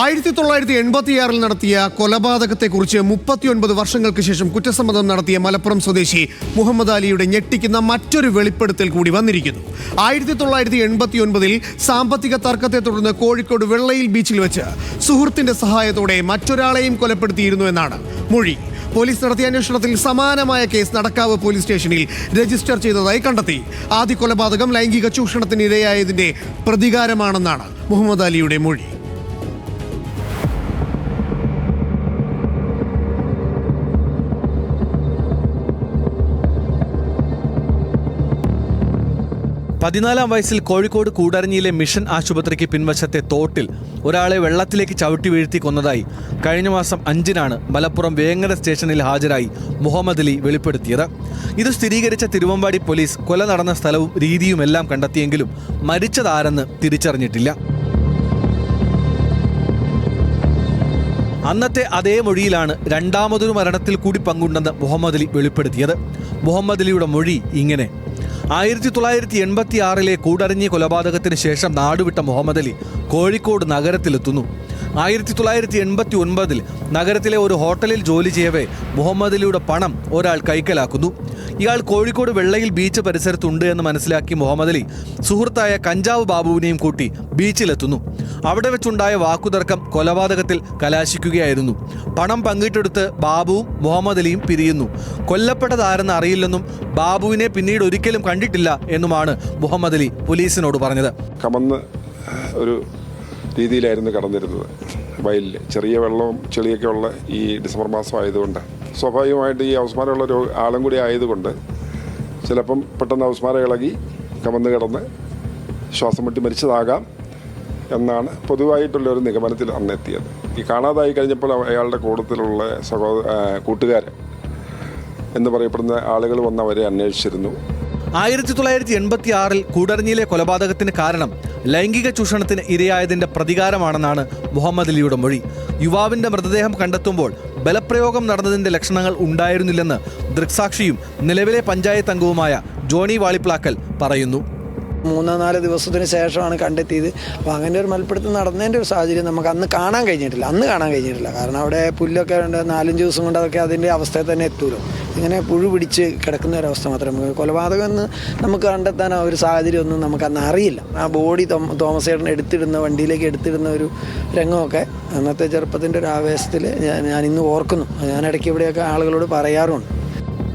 ആയിരത്തി തൊള്ളായിരത്തി എൺപത്തിയാറിൽ നടത്തിയ കൊലപാതകത്തെക്കുറിച്ച് മുപ്പത്തിയൊൻപത് വർഷങ്ങൾക്ക് ശേഷം കുറ്റസമ്മതം നടത്തിയ മലപ്പുറം സ്വദേശി മുഹമ്മദ് അലിയുടെ ഞെട്ടിക്കുന്ന മറ്റൊരു വെളിപ്പെടുത്തൽ കൂടി വന്നിരിക്കുന്നു. ആയിരത്തി തൊള്ളായിരത്തി എൺപത്തിയൊൻപതിൽ സാമ്പത്തിക തർക്കത്തെ തുടർന്ന് കോഴിക്കോട് വെള്ളയിൽ ബീച്ചിൽ വെച്ച് സുഹൃത്തിന്റെ സഹായത്തോടെ മറ്റൊരാളെയും കൊലപ്പെടുത്തിയിരുന്നു എന്നാണ് മൊഴി. പോലീസ് നടത്തിയ അന്വേഷണത്തിൽ സമാനമായ കേസ് നടക്കാവ് പോലീസ് സ്റ്റേഷനിൽ രജിസ്റ്റർ ചെയ്തതായി കണ്ടെത്തി. ആദ്യ കൊലപാതകം ലൈംഗിക ചൂഷണത്തിനിരയായതിന്റെ പ്രതികാരമാണെന്നാണ് മുഹമ്മദ് അലിയുടെ മൊഴി. പതിനാലാം വയസ്സിൽ കോഴിക്കോട് കൂടരഞ്ഞിയിലെ മിഷൻ ആശുപത്രിക്ക് പിൻവശത്തെ തോട്ടിൽ ഒരാളെ വെള്ളത്തിലേക്ക് ചവിട്ടി വീഴ്ത്തി കൊന്നതായി കഴിഞ്ഞ മാസം അഞ്ചിനാണ് മലപ്പുറം വേങ്ങര സ്റ്റേഷനിൽ ഹാജരായി മുഹമ്മദ് അലി വെളിപ്പെടുത്തിയത്. ഇത് സ്ഥിരീകരിച്ച തിരുവമ്പാടി പോലീസ് കൊല നടന്ന സ്ഥലവും രീതിയുമെല്ലാം കണ്ടെത്തിയെങ്കിലും മരിച്ചതാരെന്ന് തിരിച്ചറിഞ്ഞിട്ടില്ല. അന്നത്തെ അതേ മൊഴിയിലാണ് രണ്ടാമതൊരു മരണത്തിൽ കൂടി പങ്കുണ്ടെന്ന് മുഹമ്മദ് അലി വെളിപ്പെടുത്തിയത്. മുഹമ്മദ് അലിയുടെ മൊഴി ഇങ്ങനെ. ആയിരത്തി തൊള്ളായിരത്തി എൺപത്തി ആറിലെ കൂടരഞ്ഞി കൊലപാതകത്തിന് ശേഷം നാടുവിട്ട മുഹമ്മദ് അലി കോഴിക്കോട് നഗരത്തിലെത്തുന്നു. ആയിരത്തി തൊള്ളായിരത്തി എൺപത്തി ഒൻപതിൽ നഗരത്തിലെ ഒരു ഹോട്ടലിൽ ജോലി ചെയ്യവേ മുഹമ്മദ് അലിയുടെ പണം ഒരാൾ കൈക്കലാക്കുന്നു. ഇയാൾ കോഴിക്കോട് വെള്ളയിൽ ബീച്ച് പരിസരത്തുണ്ട് എന്ന് മനസ്സിലാക്കി മുഹമ്മദ് അലി. സുഹൃത്തായ കഞ്ചാവ് ബാബുവിനെയും കൂട്ടി ബീച്ചിലെത്തുന്നു. അവിടെ വെച്ചുണ്ടായ വാക്കുതർക്കം കൊലപാതകത്തിൽ കലാശിക്കുകയായിരുന്നു. പണം പങ്കിട്ടെടുത്ത് ബാബുവും മുഹമ്മദ് അലിയും പിരിയുന്നു. കൊല്ലപ്പെട്ടതാരെന്ന് അറിയില്ലെന്നും ബാബുവിനെ പിന്നീട് ഒരിക്കലും കണ്ടിട്ടില്ല എന്നുമാണ് മുഹമ്മദ് അലി പോലീസിനോട് പറഞ്ഞത്. കമന്ന് ഒരു രീതിയിലായിരുന്നു കടന്നിരുന്നത്. വയലിൽ ചെറിയ വെള്ളവും ചെളിയൊക്കെ ഉള്ള ഈ ഡിസംബർ മാസം ആയതുകൊണ്ട് സ്വാഭാവികമായിട്ട് ഈ അവസ്മാരമുള്ള ഒരു ആളും കൂടി ആയതുകൊണ്ട് ചിലപ്പം പെട്ടെന്ന് അവസ്മാരം ഇളകി കമന്ന് കിടന്ന് ശ്വാസം മുട്ടി മരിച്ചതാകാം എന്നാണ് പൊതുവായിട്ടുള്ള ഒരു നിഗമനത്തിൽ അന്ന് എത്തിയത് ഈ കാണാതായി കഴിഞ്ഞപ്പോൾ അയാളുടെ കൂട്ടത്തിലുള്ള സഹോദര കൂട്ടുകാരൻ എന്ന് പറയപ്പെടുന്ന ആളുകൾ വന്ന് അവരെ അന്വേഷിച്ചിരുന്നു. ആയിരത്തി തൊള്ളായിരത്തി എൺപത്തി ആറിൽ കൂടരഞ്ഞിയിലെ കൊലപാതകത്തിന് കാരണം ലൈംഗിക ചൂഷണത്തിന് ഇരയായതിന്റെ പ്രതികാരമാണെന്നാണ് മുഹമ്മദ് അലിയുടെ മൊഴി. യുവാവിന്റെ മൃതദേഹം കണ്ടെത്തുമ്പോൾ ബലപ്രയോഗം നടന്നതിന്റെ ലക്ഷണങ്ങൾ ഉണ്ടായിരുന്നില്ലെന്ന് ദൃക്സാക്ഷിയും നിലവിലെ പഞ്ചായത്ത് അംഗവുമായ ജോണി വാളിപ്ലാക്കൽ പറയുന്നു. മൂന്നോ നാല് ദിവസത്തിന് ശേഷമാണ് കണ്ടെത്തിയത്. അപ്പോൾ അങ്ങനെ ഒരു മൽപ്പിടുത്തം നടന്നതിന്റെ ഒരു സാഹചര്യം നമുക്ക് അന്ന് കാണാൻ കഴിഞ്ഞിട്ടില്ല. അന്ന് കാണാൻ കഴിഞ്ഞിട്ടില്ല. കാരണം അവിടെ പുല്ലൊക്കെ ഉണ്ട്. നാലഞ്ച് ദിവസം കൊണ്ട് അതൊക്കെ അതിന്റെ അവസ്ഥയിൽ തന്നെ എത്തുമല്ലോ ഇങ്ങനെ പുഴു പിടിച്ച് കിടക്കുന്ന ഒരവസ്ഥ മാത്രമേ നമുക്ക് കൊലപാതകം എന്ന് നമുക്ക് കണ്ടെത്താൻ ആ ഒരു സാഹചര്യം ഒന്നും നമുക്ക് അന്ന് അറിയില്ല. ആ ബോഡി തോമസ് ചേട്ടൻ എടുത്തിടുന്ന വണ്ടിയിലേക്ക് എടുത്തിടുന്ന ഒരു രംഗമൊക്കെ അന്നത്തെ ചെറുപ്പത്തിന്റെ ഒരു ആവേശത്തിൽ ഞാൻ ഞാൻ ഇന്ന് ഓർക്കുന്നു. ഞാൻ ഇടയ്ക്ക് ഇവിടെയൊക്കെ ആളുകളോട് പറയാറുമുണ്ട്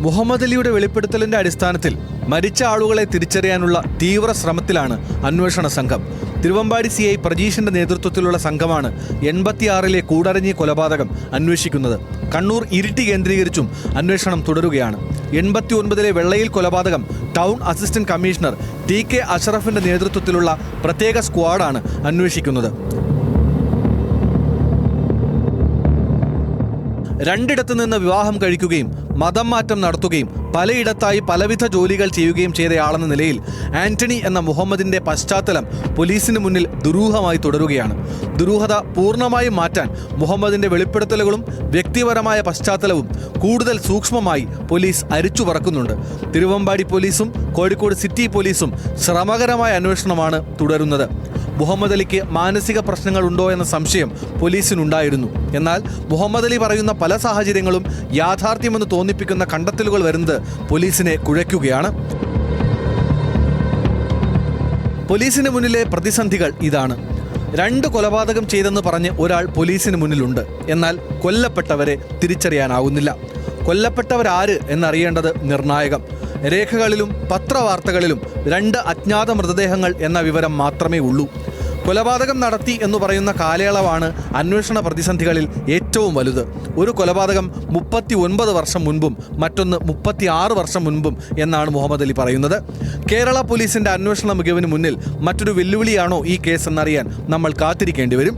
മുഹമ്മദ് അലിയുടെ വെളിപ്പെടുത്തലിന്റെ അടിസ്ഥാനത്തിൽ മരിച്ച ആളുകളെ തിരിച്ചറിയാനുള്ള തീവ്ര ശ്രമത്തിലാണ് അന്വേഷണ സംഘം. തിരുവമ്പാടി സി ഐ പ്രജീഷിന്റെ നേതൃത്വത്തിലുള്ള സംഘമാണ് എൺപത്തിയാറിലെ കൂടരഞ്ഞി കൊലപാതകം അന്വേഷിക്കുന്നത്. കണ്ണൂർ ഇരിട്ടി കേന്ദ്രീകരിച്ചും അന്വേഷണം തുടരുകയാണ്. എൺപത്തി ഒൻപതിലെ വെള്ളയിൽ കൊലപാതകം town assistant commissioner T K അഷറഫിന്റെ നേതൃത്വത്തിലുള്ള പ്രത്യേക സ്ക്വാഡാണ് അന്വേഷിക്കുന്നത്. രണ്ടിടത്തു നിന്ന് വിവാഹം കഴിക്കുകയും മതം മാറ്റം നടത്തുകയും പലയിടത്തായി പലവിധ ജോലികൾ ചെയ്യുകയും ചെയ്തയാളെന്ന നിലയിൽ ആന്റണി എന്ന മുഹമ്മദിന്റെ പശ്ചാത്തലം പോലീസിന് മുന്നിൽ ദുരൂഹമായി തുടരുകയാണ്. ദുരൂഹത പൂർണമായും മാറ്റാൻ മുഹമ്മദിന്റെ വെളിപ്പെടുത്തലുകളും വ്യക്തിപരമായ പശ്ചാത്തലവും കൂടുതൽ സൂക്ഷ്മമായി പോലീസ് അരിച്ചു പറക്കുന്നുണ്ട്. തിരുവമ്പാടി പോലീസും കോഴിക്കോട് സിറ്റി പോലീസും ശ്രമകരമായ അന്വേഷണമാണ് തുടരുന്നത്. മുഹമ്മദ് അലിക്ക് മാനസിക പ്രശ്നങ്ങൾ ഉണ്ടോ എന്ന സംശയം പോലീസിനുണ്ടായിരുന്നു. എന്നാൽ മുഹമ്മദ് അലി പറയുന്ന പല സാഹചര്യങ്ങളും യാഥാർത്ഥ്യമെന്ന് തോന്നിപ്പിക്കുന്ന കണ്ടെത്തലുകൾ വരുന്നത് പോലീസിനെ കുഴയ്ക്കുകയാണ്. പോലീസിന് മുന്നിലെ പ്രതിസന്ധികൾ ഇതാണ്. രണ്ട് കൊലപാതകം ചെയ്തെന്ന് പറഞ്ഞ് ഒരാൾ പോലീസിന് മുന്നിലുണ്ട്. എന്നാൽ കൊല്ലപ്പെട്ടവരെ തിരിച്ചറിയാനാവുന്നില്ല. കൊല്ലപ്പെട്ടവരാര് എന്നറിയേണ്ടത് നിർണായകം. രേഖകളിലും പത്രവാർത്തകളിലും രണ്ട് അജ്ഞാത മൃതദേഹങ്ങൾ എന്ന വിവരം മാത്രമേ ഉള്ളൂ. കൊലപാതകം നടത്തി എന്ന് പറയുന്ന കാലയളവാണ് അന്വേഷണ പ്രതിസന്ധികളിൽ ഏറ്റവും വലുത്. ഒരു കൊലപാതകം മുപ്പത്തി ഒൻപത് വർഷം മുൻപും മറ്റൊന്ന് മുപ്പത്തി ആറ് വർഷം മുൻപും എന്നാണ് മുഹമ്മദ് അലി പറയുന്നത്. കേരള പോലീസിന്റെ അന്വേഷണ മികവിന് മുന്നിൽ മറ്റൊരു വെല്ലുവിളിയാണോ ഈ കേസ് എന്നറിയാൻ നമ്മൾ കാത്തിരിക്കേണ്ടി വരും.